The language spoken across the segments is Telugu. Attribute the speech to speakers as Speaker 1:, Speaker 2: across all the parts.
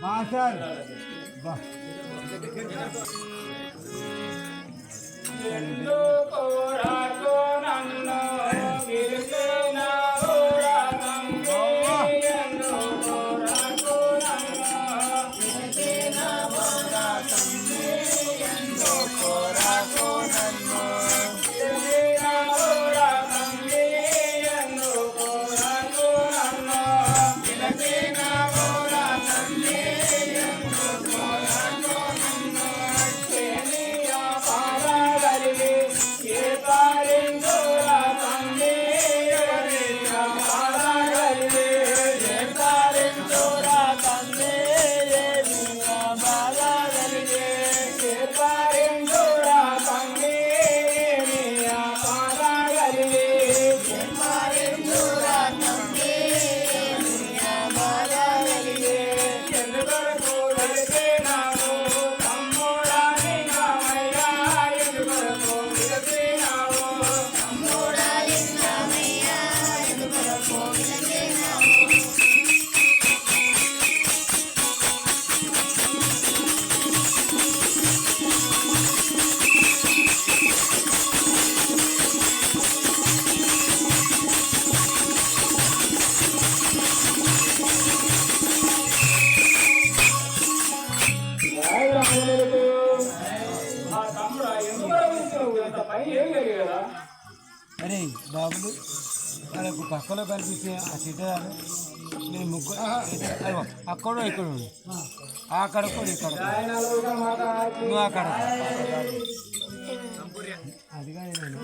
Speaker 1: మాస్టర్ పోరా అరే బాబులు వాళ్ళకు పక్కలో కనిపిస్తే ఆ చిట్టదారు నేను ముగ్గురు అయ్యో అక్కడ ఇక్కడ ఉండు. అక్కడ కూడా ఇక్కడ నువ్వు అక్కడ అది కాదు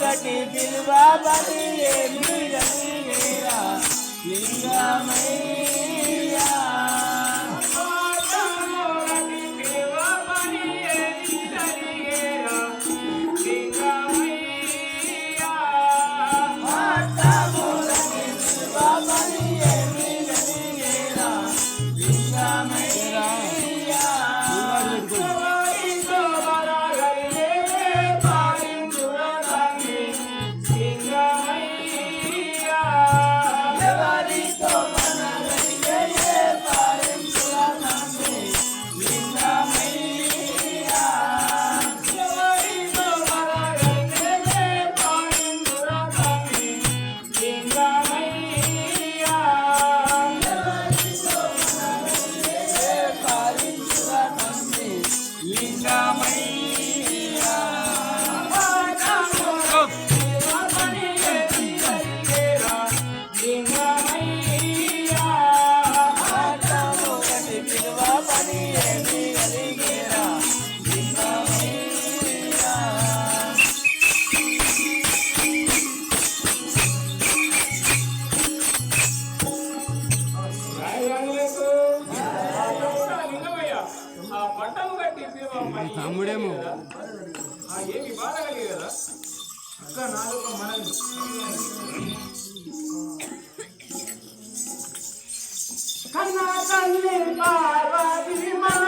Speaker 2: గటి పిలువబడి ఏమి గలిగేరా లింగమయ్యా అవుడేమో ఏమి బాధ కలిగే కదా అక్క నాదొక మనల్ని కన్నా తల్లి పార్వతి
Speaker 3: మన